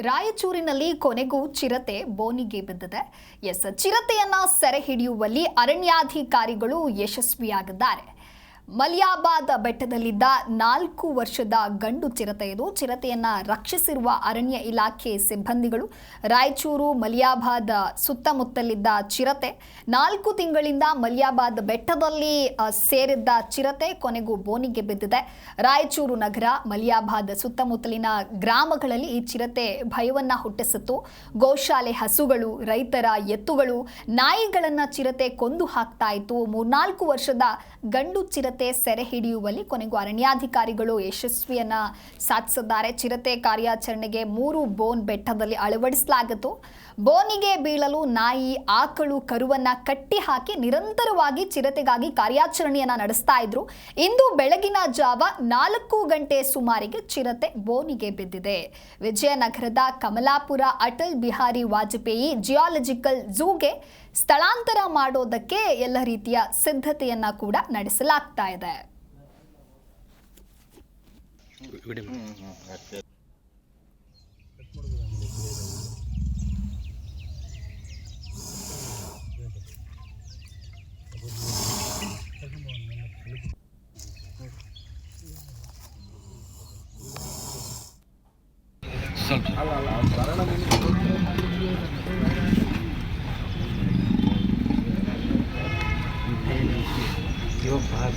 ರಾಯಚೂರಿನಲ್ಲಿ ಕೊನೆಗೂ ಚಿರತೆ ಬೋನಿಗೆ ಬಿದ್ದಿದೆ. ಎಸ್ ಚಿರತೆಯನ್ನ ಸೆರೆ ಹಿಡಿಯುವಲ್ಲಿ ಅರಣ್ಯಾಧಿಕಾರಿಗಳು ಯಶಸ್ವಿಯಾಗಿದ್ದಾರೆ. ಮಲಿಯಾಬಾದ್ ಬೆಟ್ಟದಲ್ಲಿದ್ದ ನಾಲ್ಕು ವರ್ಷದ ಗಂಡು ಚಿರತೆಯದು ಚಿರತೆಯನ್ನ ರಕ್ಷಿಸಿರುವ ಅರಣ್ಯ ಇಲಾಖೆ ಸಿಬ್ಬಂದಿಗಳು ರಾಯಚೂರು, ಮಲಿಯಾಬಾದ್ ಸುತ್ತಮುತ್ತಲಿದ್ದ ಚಿರತೆ. ನಾಲ್ಕು ತಿಂಗಳಿಂದ ಮಲಿಯಾಬಾದ್ ಬೆಟ್ಟದಲ್ಲಿ ಸೇರಿದ್ದ ಚಿರತೆ ಕೊನೆಗೂ ಬೋನಿಗೆ ಬಿದ್ದಿದೆ. ರಾಯಚೂರು ನಗರ, ಮಲಿಯಾಬಾದ್ ಸುತ್ತಮುತ್ತಲಿನ ಗ್ರಾಮಗಳಲ್ಲಿ ಈ ಚಿರತೆ ಭಯವನ್ನ ಹುಟ್ಟಿಸಿತ್ತು. ಗೋಶಾಲೆ ಹಸುಗಳು, ರೈತರ ಎತ್ತುಗಳು, ನಾಯಿಗಳನ್ನ ಚಿರತೆ ಕೊಂದು ಹಾಕ್ತಾ ಇತ್ತು. ಮೂರ್ನಾಲ್ಕು ವರ್ಷದ ಗಂಡು ಚಿರತೆ ಸೆರೆ ಹಿಡಿಯುವಲ್ಲಿ ಕೊನೆಗೂ ಅರಣ್ಯಾಧಿಕಾರಿಗಳು ಯಶಸ್ವಿಯನ್ನ ಸಾಧಿಸಿದ್ದಾರೆ. ಚಿರತೆ ಕಾರ್ಯಾಚರಣೆಗೆ ಮೂರು ಬೋನ್ ಬೆಟ್ಟದಲ್ಲಿ ಅಳವಡಿಸಲಾಗಿತ್ತು. ಬೋನಿಗೆ ಬೀಳಲು ನಾಯಿ, ಆಕಳು ಕರುವನ್ನ ಕಟ್ಟಿ ಹಾಕಿ ನಿರಂತರವಾಗಿ ಚಿರತೆಗಾಗಿ ಕಾರ್ಯಾಚರಣೆಯನ್ನ ನಡೆಸ್ತಾ ಇದ್ರು. ಇಂದು ಬೆಳಗಿನ ಜಾವ ನಾಲ್ಕು ಗಂಟೆ ಸುಮಾರಿಗೆ ಚಿರತೆ ಬೋನಿಗೆ ಬಿದ್ದಿದೆ. ವಿಜಯನಗರದ ಕಮಲಾಪುರ, ಅಟಲ್ ಬಿಹಾರಿ ವಾಜಪೇಯಿ ಜಿಯಾಲಜಿಕಲ್ ಝೂಗೆ ಸ್ಥಳಾಂತರ ಮಾಡೋದಕ್ಕೆ ಎಲ್ಲ ರೀತಿಯ ಸಿದ್ಧತೆಯನ್ನ ಕೂಡ ನಡೆಸಲಾಗ್ತಾ ಇದೆ.